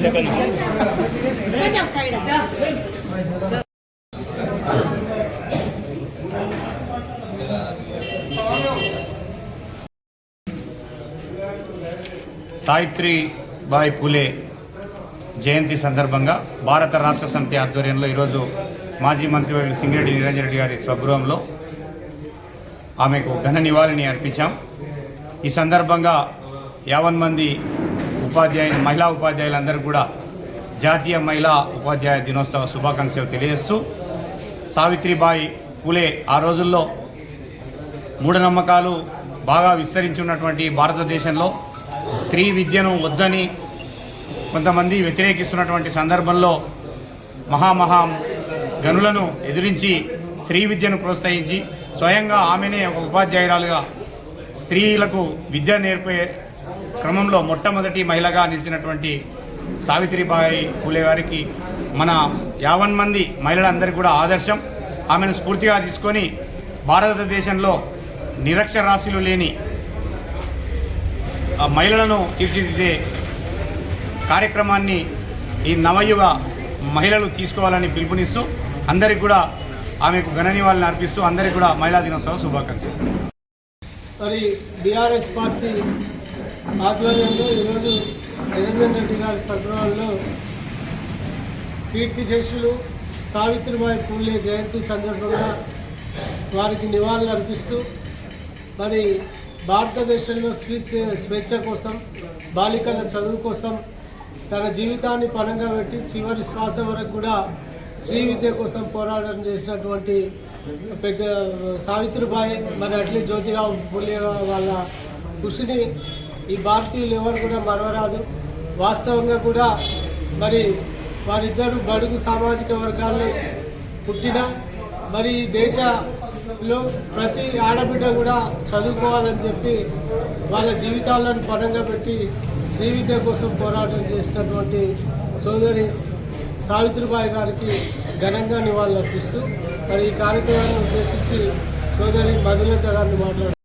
సావిత్రి సైడ్ సావిత్రిబాయి పూలే జయంతి సందర్భంగా భారత రాష్ట్ర సమితి ఆధ్వర్యంలో ఈరోజు మాజీ మంత్రివర్యులు సింగిరెడ్డి నిరంజన్ రెడ్డి గారి స్వగృహంలో ఆమెకు ఘన నివాళిని అర్పించాం. ఈ సందర్భంగా యావన్ మంది ఉపాధ్యాయులు మహిళా ఉపాధ్యాయులందరూ కూడా జాతీయ మహిళా ఉపాధ్యాయ దినోత్సవ శుభాకాంక్షలు తెలియజేస్తూ సావిత్రిబాయి పూలే ఆ రోజుల్లో మూఢనమ్మకాలు బాగా విస్తరించి ఉన్నటువంటి భారతదేశంలో స్త్రీ విద్యను వద్దని కొంతమంది వ్యతిరేకిస్తున్నటువంటి సందర్భంలో మహామహా గనులను ఎదిరించి స్త్రీ విద్యను ప్రోత్సహించి స్వయంగా ఆమెనే ఒక ఉపాధ్యాయురాలుగా స్త్రీలకు విద్య నేర్పే క్రమంలో మొట్టమొదటి మహిళగా నిలిచినటువంటి సావిత్రిబాయి పూలే గారికి మన యావన్ మంది మహిళలందరికీ కూడా ఆదర్శం. ఆమెను స్ఫూర్తిగా తీసుకొని భారతదేశంలో నిరక్షరాస్యులు లేని మహిళలను తీర్చిదిద్దే కార్యక్రమాన్ని ఈ నవయుగ మహిళలు తీసుకోవాలని పిలుపునిస్తూ అందరికి కూడా ఆమెకు ఘన నివాళులను అర్పిస్తూ అందరికి కూడా మహిళా దినోత్సవ శుభాకాంక్షలు. మరి బీఆర్ఎస్ పార్టీ ఆధ్వర్యంలో ఈరోజు నిరంజన్ రెడ్డి గారి సందర్భంలో కీర్తి శేషులు సావిత్రిబాయి పూలే జయంతి సందర్భంగా వారికి నివాళులు అర్పిస్తూ మరి భారతదేశంలో స్త్రీ స్వేచ్ఛ కోసం బాలికల చదువు కోసం తన జీవితాన్ని పణంగా పెట్టి చివరి శ్వాస వరకు కూడా స్త్రీ విద్య కోసం పోరాటం చేసినటువంటి పెద్ద సావిత్రిబాయి మరి అట్లే జ్యోతిరావు పూలే వాళ్ళ కృషిని ఈ భారతీయులు ఎవరు కూడా మరవరాదు. వాస్తవంగా కూడా మరి వారిద్దరు బడుగు సామాజిక వర్గాల్లో పుట్టిన మరి ఈ దేశంలో ప్రతి ఆడబిడ్డ కూడా చదువుకోవాలని చెప్పి వాళ్ళ జీవితాలను పరంగా పెట్టి శ్రీ విద్య కోసం పోరాటం చేసినటువంటి సోదరి సావిత్రిబాయి గారికి ఘనంగా నివాళులర్పిస్తూ మరి ఈ కార్యక్రమాన్ని ఉద్దేశించి సోదరి మధులత గారిని మాట్లాడుతున్నారు